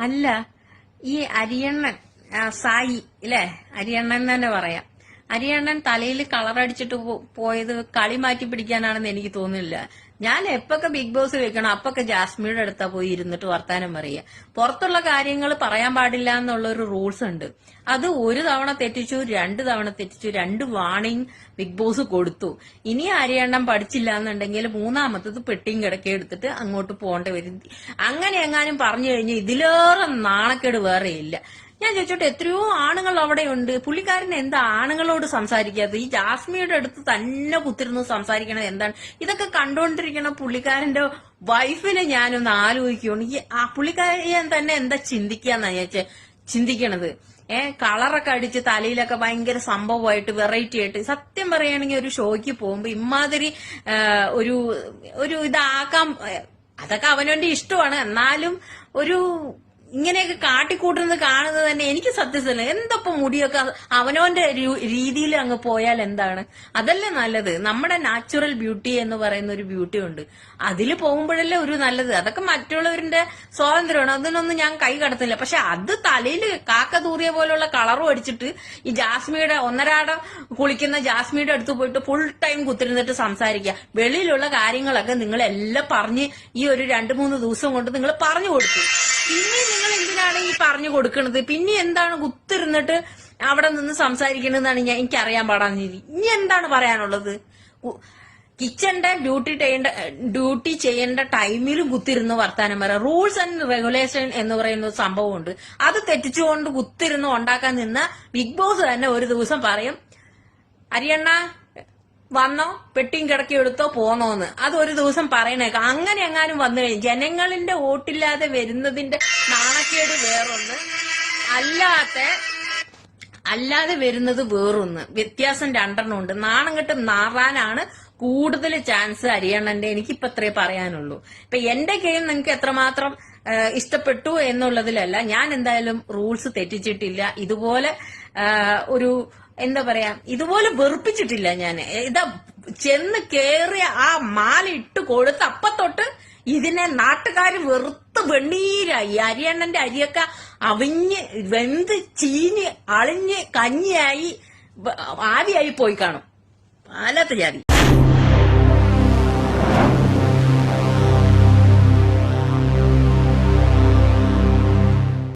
അല്ല ഈ അരിയണ്ണൻ സായി ഇല്ലേ? അരിയണ്ണൻ തന്നെ പറയാം. അരിയണ്ണൻ തലയിൽ കളറടിച്ചിട്ട് പോയത് കളി മാറ്റി പിടിക്കാനാണെന്ന് എനിക്ക് തോന്നുന്നില്ല. ഞാൻ എപ്പൊക്കെ ബിഗ് ബോസ് വെക്കണം അപ്പൊക്കെ ജാസ്മിയുടെ അടുത്താ പോയി ഇരുന്നിട്ട് വർത്താനം പറയുക. പുറത്തുള്ള കാര്യങ്ങൾ പറയാൻ പാടില്ല എന്നുള്ള ഒരു റൂൾസ് ഉണ്ട്. അത് ഒരു തവണ തെറ്റിച്ചു രണ്ട് തവണ തെറ്റിച്ചു രണ്ട് വാണിംഗ് ബിഗ് ബോസ് കൊടുത്തു. ഇനി അരിയണ്ണം പഠിച്ചില്ല എന്നുണ്ടെങ്കിൽ മൂന്നാമത്തത് പെട്ടിയും കിടക്കെ എടുത്തിട്ട് അങ്ങോട്ട് പോകേണ്ടി വരും. അങ്ങനെ എങ്ങാനും പറഞ്ഞു കഴിഞ്ഞാൽ ഇതിലേറെ നാണക്കേട് വേറെ ഇല്ല. ഞാൻ ചോദിച്ചോട്ടെ എത്രയോ ആണുങ്ങൾ അവിടെ ഉണ്ട് പുള്ളിക്കാരൻ എന്താ ആണുങ്ങളോട് സംസാരിക്കാത്തത്? ഈ ജാസ്മിയുടെ അടുത്ത് തന്നെ കുത്തിരുന്ന് സംസാരിക്കണത് എന്താണ്? ഇതൊക്കെ കണ്ടുകൊണ്ടിരിക്കണ പുള്ളിക്കാരന്റെ വൈഫിനെ ഞാനൊന്ന് ആലോചിക്കുകയാണ് ഈ ആ പുള്ളിക്കാരൻ തന്നെ എന്താ ചിന്തിക്കാന്നാ ഞാൻ ചിന്തിക്കണത്? ഏ കളറൊക്കെ അടിച്ച് തലയിലൊക്കെ ഭയങ്കര സംഭവമായിട്ട് വെറൈറ്റി ആയിട്ട്. സത്യം പറയുകയാണെങ്കിൽ ഒരു ഷോയ്ക്ക് പോകുമ്പോ ഇമാതിരി ഒരു ഒരു ഇതാക്കാം. അതൊക്കെ അവനവന്റെ ഇഷ്ടമാണ്. എന്നാലും ഒരു ഇങ്ങനെയൊക്കെ കാട്ടിക്കൂട്ടുന്നത് കാണുന്നത് തന്നെ എനിക്ക് സത്യസന്ധ. എന്തൊപ്പം മുടിയൊക്കെ അവനോന്റെ രീതിയിൽ അങ്ങ് പോയാൽ എന്താണ്? അതല്ലേ നല്ലത്. നമ്മുടെ നാച്ചുറൽ ബ്യൂട്ടി എന്ന് പറയുന്ന ഒരു ബ്യൂട്ടി ഉണ്ട്. അതിൽ പോകുമ്പോഴല്ലേ ഒരു നല്ലത്. അതൊക്കെ മറ്റുള്ളവരുടെ സ്വാതന്ത്ര്യമാണ്. അതിനൊന്നും ഞാൻ കൈ കടത്തില്ല. പക്ഷെ അത് തലയിൽ കാക്ക തൂറിയ പോലുള്ള കളറും അടിച്ചിട്ട് ഈ ജാസ്മിയുടെ ഒന്നരാടം കുളിക്കുന്ന ജാസ്മിയുടെ അടുത്ത് പോയിട്ട് ഫുൾ ടൈം കുത്തിരുന്നിട്ട് സംസാരിക്കുക. വെളിയിലുള്ള കാര്യങ്ങളൊക്കെ നിങ്ങളെല്ലാം പറഞ്ഞ് ഈ ഒരു രണ്ടു മൂന്ന് ദിവസം കൊണ്ട് നിങ്ങൾ പറഞ്ഞു കൊടുത്തു പിന്നെ നിങ്ങൾ എന്തിനാണ് ഈ പറഞ്ഞു കൊടുക്കുന്നത് പിന്നെ എന്താണ് കുത്തിരുന്നിട്ട് അവിടെ നിന്ന് സംസാരിക്കണമെന്നാണ് ഞാൻ എനിക്ക് അറിയാൻ പാടാന്ന് ഇനി എന്താണ് പറയാനുള്ളത്? കിച്ചന്റെ ഡ്യൂട്ടി ചെയ്യേണ്ട ഡ്യൂട്ടി ചെയ്യേണ്ട ടൈമിലും കുത്തിരുന്ന് വർത്താനം പറയാം. റൂൾസ് ആൻഡ് റെഗുലേഷൻ എന്ന് പറയുന്ന സംഭവമുണ്ട്. അത് തെറ്റിച്ചുകൊണ്ട് കുത്തിരുന്ന് ഉണ്ടാക്കാൻ നിന്ന ബിഗ് ബോസ് തന്നെ ഒരു ദിവസം പറയും അരിയണ്ണ വന്നോ പെട്ടിയും കിടക്കി എടുത്തോ പോന്നോന്ന്. അത് ഒരു ദിവസം പറയണേക്കാം. അങ്ങനെ എങ്ങാനും വന്നു കഴിഞ്ഞു ജനങ്ങളിന്റെ വോട്ടില്ലാതെ വരുന്നതിന്റെ നാണക്കേട് വേറൊന്ന്. അല്ലാത്ത അല്ലാതെ വരുന്നത് വേറൊന്ന്. വ്യത്യാസം രണ്ടെണ്ണം ഉണ്ട്. നാണം കെട്ട് നാറാനാണ് കൂടുതൽ ചാൻസ് അരിയണ്ണന്റെ എനിക്കിപ്പോ അത്രേ പറയാനുള്ളൂ. ഇപ്പൊ എന്റെ ഗെയിം നിങ്ങൾക്ക് എത്രമാത്രം ഇഷ്ടപ്പെട്ടു എന്നുള്ളതിലല്ല ഞാൻ എന്തായാലും റൂൾസ് തെറ്റിച്ചിട്ടില്ല. ഇതുപോലെ ഒരു എന്താ പറയാ ഇതുപോലെ വെറുപ്പിച്ചിട്ടില്ല ഞാൻ ഇതാ ചെന്ന് കേറിയ ആ മാല ഇട്ട് കൊടുത്ത് അപ്പത്തൊട്ട് ഇതിനെ നാട്ടുകാർ വെറുത്ത് വെണ്ണീരായി അരിയണ്ണന്റെ അരിയൊക്കെ അവിഞ്ഞ് വെന്ത് ചീഞ്ഞ് അളിഞ്ഞ് കഞ്ഞിയായി ആവിയായി പോയി കാണും. അല്ലാത്ത ജാതി.